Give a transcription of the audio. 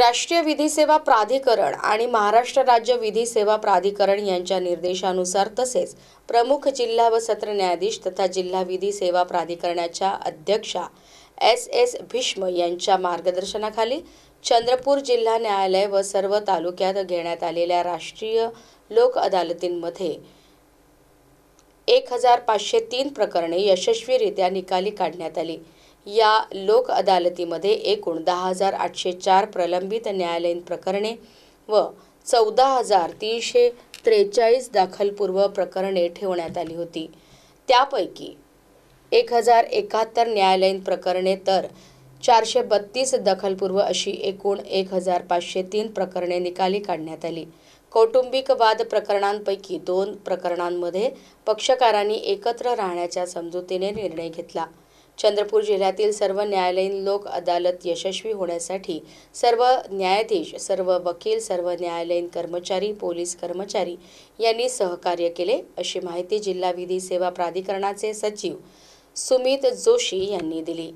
राष्ट्रीय विधी सेवा प्राधिकरण आणि महाराष्ट्र राज्य विधी सेवा प्राधिकरण यांच्या निर्देशानुसार तसेच प्रमुख जिल्हा व सत्र न्यायाधीश तथा जिल्हा विधी सेवा प्राधिकरणाच्या अध्यक्षा एस एस भीष्म यांच्या मार्गदर्शनाखाली चंद्रपूर जिल्हा न्यायालय व सर्व तालुक्यात घेण्यात आलेल्या राष्ट्रीय लोक अदालतींमध्ये एक हजार पाचशे तीन प्रकरणे यशस्वीरित्या निकाली काढण्यात आली. या लोक अदालतीमध्ये एकूण दहा हजार आठशे चार प्रलंबित न्यायालयीन प्रकरणे व चौदा हजार तीनशे त्रेचाळीस दाखलपूर्व प्रकरणे ठेवण्यात आली होती. त्यापैकी एक हजार एकाहत्तर न्यायालयीन प्रकरणे तर चारशे बत्तीस दखलपूर्व अशी एकूण एक हजार पाचशे तीन प्रकरणे निकाली काढण्यात आली. कौटुंबिक वाद प्रकरणांपैकी दोन प्रकरणांमध्ये पक्षकारांनी एकत्र राहण्याच्या समजुतीने निर्णय घेतला. चंद्रपूर जिल्ह्यातील सर्व न्यायालयीन लोक अदालत यशस्वी होण्यासाठी सर्व न्यायाधीश सर्व वकील सर्व न्यायालयीन कर्मचारी पोलीस कर्मचारी यांनी सहकार्य केले अशी माहिती जिल्हा विधी सेवा प्राधिकरणाचे सचिव सुमित जोशी यांनी दिली.